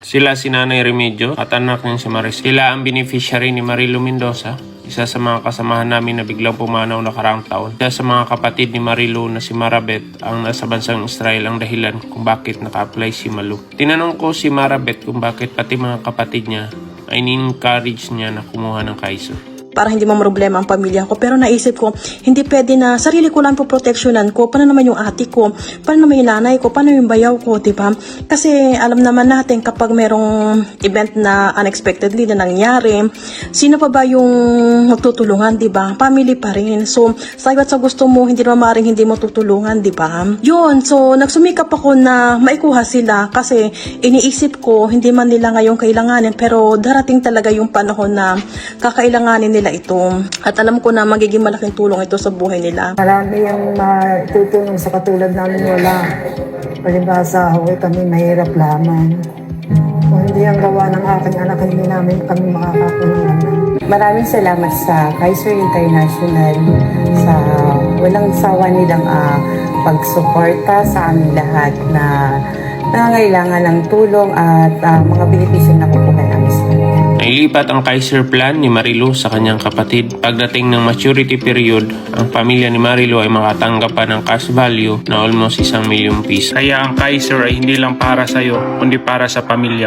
Sila si Nanay Remedyo at anak niya si Maris. Sila ang beneficiary ni Marilo Mendoza, isa sa mga kasamahan namin na biglang pumanaw nakaraang taon. Isa sa mga kapatid ni Marilo na si Marabet ang nasa bansang Israel ang dahilan kung bakit naka-apply si Malu. Tinanong ko si Marabet kung bakit pati mga kapatid niya ay ni-encourage niya na kumuha ng Kaiser. Para hindi problema ang pamilya ko. Pero naisip ko, hindi pwede na sarili ko lang po proteksyonan ko. Paano naman yung ate ko? Paano naman yung nanay ko? Paano yung bayaw ko? Diba? Kasi alam naman natin kapag merong event na unexpectedly na nangyari, sino pa ba yung magtutulungan? Diba? Family pa rin. So, sagot sa gusto mo, hindi naman maaaring hindi mo tutulungan. Diba? Yun. So, nagsumikap ako na maikuha sila kasi iniisip ko, hindi man nila ngayon kailanganin pero darating talaga yung panahon na kakailanganin nila ito. At alam ko na magiging malaking tulong ito sa buhay nila. Marami ang matutulong sa katulad namin wala. Palibasa ako, eh, kami mahirap lamang. Kung hindi ang gawa ng aking anak, hindi namin kami makakakulang. Maraming salamat sa Kaiser International sa walang sawa nilang ah, pagsuporta sa aming lahat na nangangailangan ng tulong at ah, mga benepisyo na sa Nailipat ang Kaiser plan ni Marilu sa kanyang kapatid. Pagdating ng maturity period, ang pamilya ni Marilu ay makatanggap pa ng cash value na almost isang milyong piso. Kaya ang Kaiser ay hindi lang para sa iyo, kundi para sa pamilya